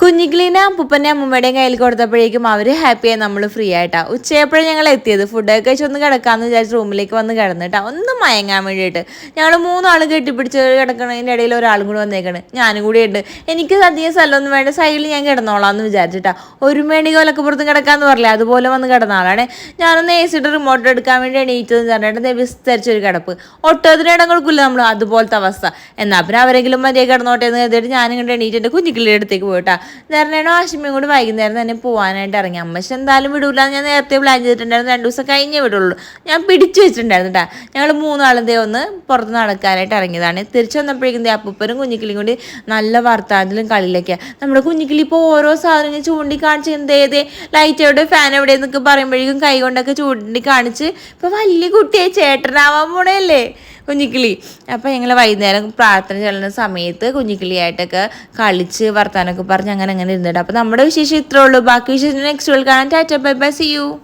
കുഞ്ഞിക്കിളീനെ അപ്പൂപ്പനെ അമ്മൂമ്മയുടെയും കയ്യിൽ കൊടുത്തപ്പോഴേക്കും അവർ ഹാപ്പിയായി നമ്മൾ ഫ്രീ ആയിട്ടാ. ഉച്ചയപ്പോഴും ഞങ്ങൾ എത്തിയത്. ഫുഡൊക്കെ കഴിച്ച് ഒന്ന് കിടക്കാമെന്ന് വിചാരിച്ച് റൂമിലേക്ക് വന്ന് കിടന്നിട്ടാ ഒന്ന് മയങ്ങാൻ വേണ്ടിയിട്ട്. ഞങ്ങൾ മൂന്നാൾ കെട്ടിപ്പിടിച്ച് കിടക്കണതിന്റെ ഇടയിൽ ഒരാളും കൂടി വന്നേക്കണ്. ഞാനും കൂടി ഉണ്ട്. എനിക്ക് അധികം സ്ഥലമൊന്നും വേണ്ട. സൈഡിൽ ഞാൻ കിടന്നോളാം എന്ന് വിചാരിച്ചിട്ടാ ഒരു മേണി കൊലക്ക് പുറത്ത് കിടക്കാമെന്ന് പറഞ്ഞില്ല? അതുപോലെ വന്ന് കിടന്ന ആളാണ്. ഞാനൊന്ന് എ സിയുടെ റിമോട്ട് എടുക്കാൻ വേണ്ടി എണീറ്റതെന്ന് പറഞ്ഞിട്ട് വിസ്തരിച്ചൊരു കിടപ്പ്. ഒട്ടതിന് ഇടം കൊടുക്കില്ല നമ്മൾ അതുപോലത്തെ അവസ്ഥ. എന്നാൽ പിന്നെ അവരെങ്കിലും മതിയെ കിടന്നോട്ടെ എന്ന് കരുതിയിട്ട് ഞാനിങ്ങോട്ട് എണീറ്റ് എന്റെ കുഞ്ഞിക്കിളിയുടെ അടുത്തേക്ക് പോയിട്ടാ നേരണേണോ ആശിമയും കൂടി വൈകുന്നേരം തന്നെ പോകാനായിട്ട് ഇറങ്ങി. അമ്മച്ചി എന്തായാലും വിടൂല. ഞാൻ നേരത്തെ പ്ലാൻ ചെയ്തിട്ടുണ്ടായിരുന്നു. രണ്ട് ദിവസം കഴിഞ്ഞേ വിടുള്ളൂ. ഞാൻ പിടിച്ചു വെച്ചിട്ടുണ്ടായിരുന്നു കേട്ടാ ഞങ്ങൾ മൂന്നാളും ദേ ഒന്ന് പുറത്ത് നടക്കാനായിട്ട് ഇറങ്ങിയതാണ്. തിരിച്ചു വന്നപ്പോഴേക്കും ദേ അപ്പൂപ്പനും കുഞ്ഞിക്കിളിയും കൂടി നല്ല വർത്താനത്തിലും കളിയിലൊക്കെയാണ് നമ്മുടെ കുഞ്ഞിക്കിളി ഇപ്പോൾ ഓരോ സാധനങ്ങൾ ചൂണ്ടിക്കാണിച്ച് എന്തേ ഏതേ ലൈറ്റ് എവിടെ ഫാൻ എവിടെ എന്നൊക്കെ പറയുമ്പോഴേക്കും കൈ കൊണ്ടൊക്കെ ചൂണ്ടിക്കാണിച്ച് ഇപ്പോൾ വലിയ കുട്ടിയെ ചേട്ടനാവാൻ പോണേല്ലേ കുഞ്ഞിക്കിളി. അപ്പോൾ ഞങ്ങൾ വൈകുന്നേരം പ്രാർത്ഥന ചെല്ലുന്ന സമയത്ത് കുഞ്ഞിക്കിളിയായിട്ടൊക്കെ കളിച്ച് വർത്താനൊക്കെ പറഞ്ഞ് അങ്ങനെ അങ്ങനെ ഇരുന്നിട്ട്. അപ്പോൾ നമ്മുടെ വിശേഷം ഇത്രേ ഉള്ളൂ. ബാക്കി വിശേഷം നെക്സ്റ്റ് കാണാൻ tata bye bye see you